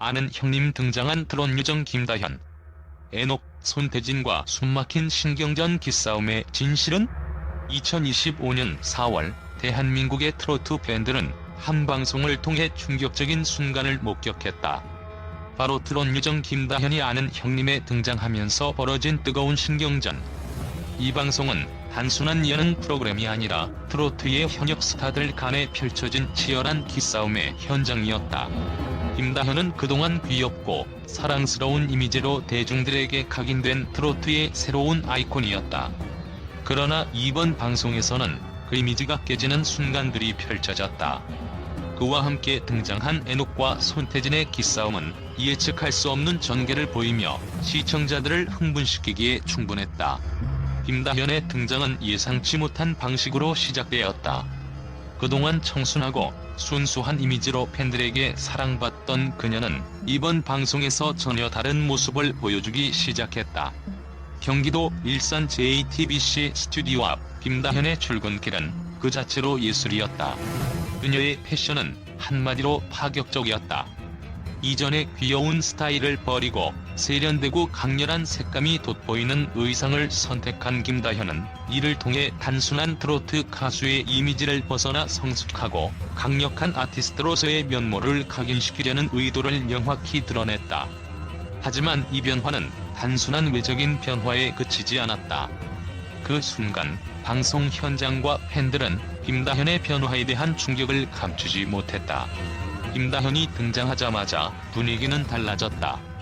아는 형님 등장한 트롯 요정 김다현. 애녹, 손태진과 숨막힌 신경전 기싸움의 진실은? 2025년 4월 대한민국의 트로트 밴드는 한 방송을 통해 충격적인 순간을 목격했다. 바로 트롯 요정 김다현이 아는 형님에 등장하면서 벌어진 뜨거운 신경전. 이 방송은 단순한 예능 프로그램이 아니라 트로트의 현역 스타들 간에 펼쳐진 치열한 기싸움의 현장이었다. 김다현은 그동안 귀엽고 사랑스러운 이미지로 대중들에게 각인된 트로트의 새로운 아이콘이었다. 그러나 이번 방송에서는 그 이미지가 깨지는 순간들이 펼쳐졌다. 그와 함께 등장한 애녹과 손태진의 기싸움은 예측할 수 없는 전개를 보이며 시청자들을 흥분시키기에 충분했다. 김다현의 등장은 예상치 못한 방식으로 시작되었다. 그동안 청순하고 순수한 이미지로 팬들에게 사랑받던 그녀는 이번 방송에서 전혀 다른 모습을 보여주기 시작했다. 경기도 일산 JTBC 스튜디오 앞 김다현의 출근길은 그 자체로 예술이었다. 그녀의 패션은 한마디로 파격적이었다. 이전의 귀여운 스타일을 버리고 세련되고 강렬한 색감이 돋보이는 의상을 선택한 김다현은 이를 통해 단순한 트로트 가수의 이미지를 벗어나 성숙하고 강력한 아티스트로서의 면모를 각인시키려는 의도를 명확히 드러냈다. 하지만 이 변화는 단순한 외적인 변화에 그치지 않았다. 그 순간 방송 현장과 팬들은 김다현의 변화에 대한 충격을 감추지 못했다. 김다현이 등장하자마자 분위기는 달라졌다.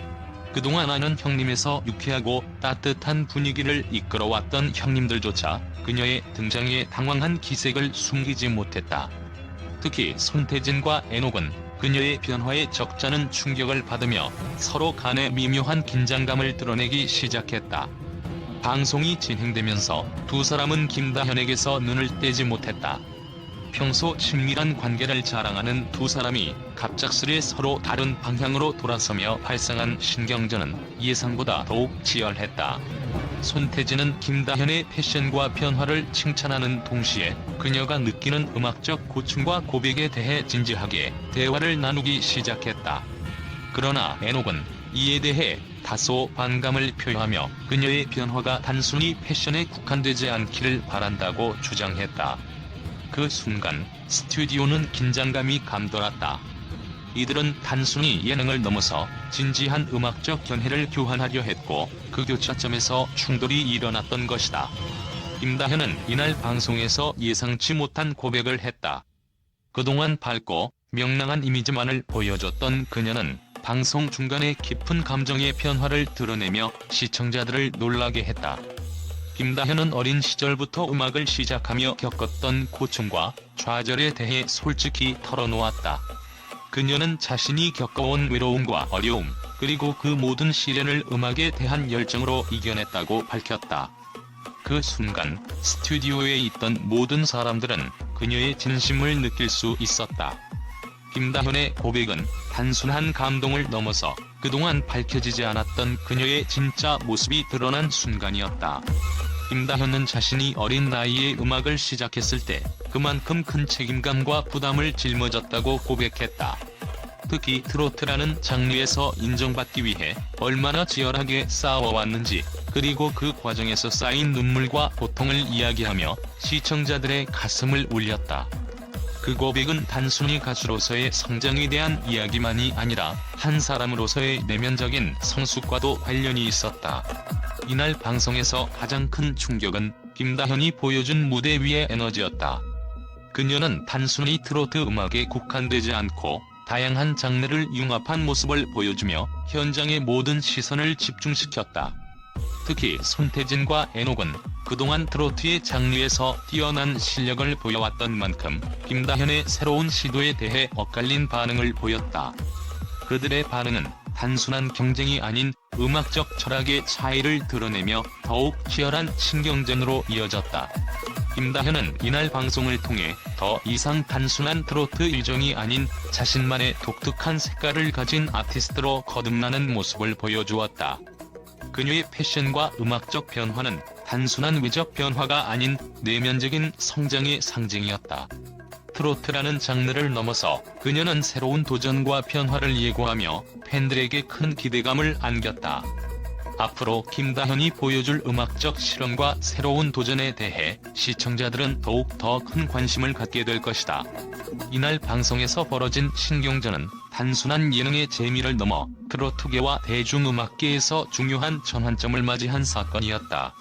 그동안 아는 형님에서 유쾌하고 따뜻한 분위기를 이끌어왔던 형님들조차 그녀의 등장에 당황한 기색을 숨기지 못했다. 특히 손태진과 애녹은 그녀의 변화에 적잖은 충격을 받으며 서로 간의 미묘한 긴장감을 드러내기 시작했다. 방송이 진행되면서 두 사람은 김다현에게서 눈을 떼지 못했다. 평소 친밀한 관계를 자랑하는 두 사람이 갑작스레 서로 다른 방향으로 돌아서며 발생한 신경전은 예상보다 더욱 치열했다. 손태진은 김다현의 패션과 변화를 칭찬하는 동시에 그녀가 느끼는 음악적 고충과 고백에 대해 진지하게 대화를 나누기 시작했다. 그러나 애녹은 이에 대해 다소 반감을 표하며 그녀의 변화가 단순히 패션에 국한되지 않기를 바란다고 주장했다. 그 순간 스튜디오는 긴장감이 감돌았다. 이들은 단순히 예능을 넘어서 진지한 음악적 견해를 교환하려 했고 그 교차점에서 충돌이 일어났던 것이다. 김다현은 이날 방송에서 예상치 못한 고백을 했다. 그동안 밝고 명랑한 이미지만을 보여줬던 그녀는 방송 중간에 깊은 감정의 변화를 드러내며 시청자들을 놀라게 했다. 김다현은 어린 시절부터 음악을 시작하며 겪었던 고충과 좌절에 대해 솔직히 털어놓았다. 그녀는 자신이 겪어온 외로움과 어려움, 그리고 그 모든 시련을 음악에 대한 열정으로 이겨냈다고 밝혔다. 그 순간 스튜디오에 있던 모든 사람들은 그녀의 진심을 느낄 수 있었다. 김다현의 고백은 단순한 감동을 넘어서 그동안 밝혀지지 않았던 그녀의 진짜 모습이 드러난 순간이었다. 김다현은 자신이 어린 나이에 음악을 시작했을 때 그만큼 큰 책임감과 부담을 짊어졌다고 고백했다. 특히 트로트라는 장르에서 인정받기 위해 얼마나 치열하게 싸워왔는지 그리고 그 과정에서 쌓인 눈물과 고통을 이야기하며 시청자들의 가슴을 울렸다. 그 고백은 단순히 가수로서의 성장에 대한 이야기만이 아니라 한 사람으로서의 내면적인 성숙과도 관련이 있었다. 이날 방송에서 가장 큰 충격은 김다현이 보여준 무대 위의 에너지였다. 그녀는 단순히 트로트 음악에 국한되지 않고 다양한 장르를 융합한 모습을 보여주며 현장의 모든 시선을 집중시켰다. 특히 손태진과 애녹은 그동안 트로트의 장르에서 뛰어난 실력을 보여왔던 만큼 김다현의 새로운 시도에 대해 엇갈린 반응을 보였다. 그들의 반응은 단순한 경쟁이 아닌 음악적 철학의 차이를 드러내며 더욱 치열한 신경전으로 이어졌다. 김다현은 이날 방송을 통해 더 이상 단순한 트로트 일정이 아닌 자신만의 독특한 색깔을 가진 아티스트로 거듭나는 모습을 보여주었다. 그녀의 패션과 음악적 변화는 단순한 외적 변화가 아닌 내면적인 성장의 상징이었다. 트로트라는 장르를 넘어서 그녀는 새로운 도전과 변화를 예고하며 팬들에게 큰 기대감을 안겼다. 앞으로 김다현이 보여줄 음악적 실험과 새로운 도전에 대해 시청자들은 더욱 더 큰 관심을 갖게 될 것이다. 이날 방송에서 벌어진 신경전은 단순한 예능의 재미를 넘어 트로트계와 대중음악계에서 중요한 전환점을 맞이한 사건이었다.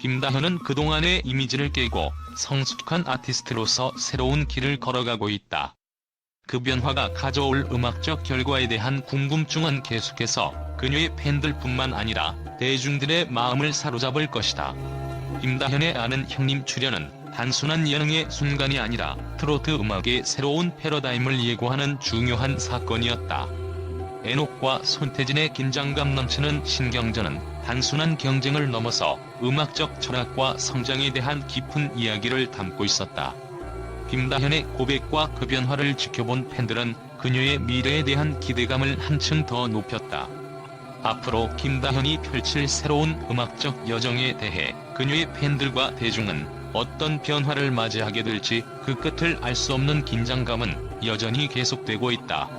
김다현은 그동안의 이미지를 깨고 성숙한 아티스트로서 새로운 길을 걸어가고 있다. 그 변화가 가져올 음악적 결과에 대한 궁금증은 계속해서 그녀의 팬들뿐만 아니라 대중들의 마음을 사로잡을 것이다. 김다현의 아는 형님 출연은 단순한 예능의 순간이 아니라 트로트 음악의 새로운 패러다임을 예고하는 중요한 사건이었다. 에녹과 손태진의 긴장감 넘치는 신경전은 단순한 경쟁을 넘어서 음악적 철학과 성장에 대한 깊은 이야기를 담고 있었다. 김다현의 고백과 그 변화를 지켜본 팬들은 그녀의 미래에 대한 기대감을 한층 더 높였다. 앞으로 김다현이 펼칠 새로운 음악적 여정에 대해 그녀의 팬들과 대중은 어떤 변화를 맞이하게 될지 그 끝을 알 수 없는 긴장감은 여전히 계속되고 있다.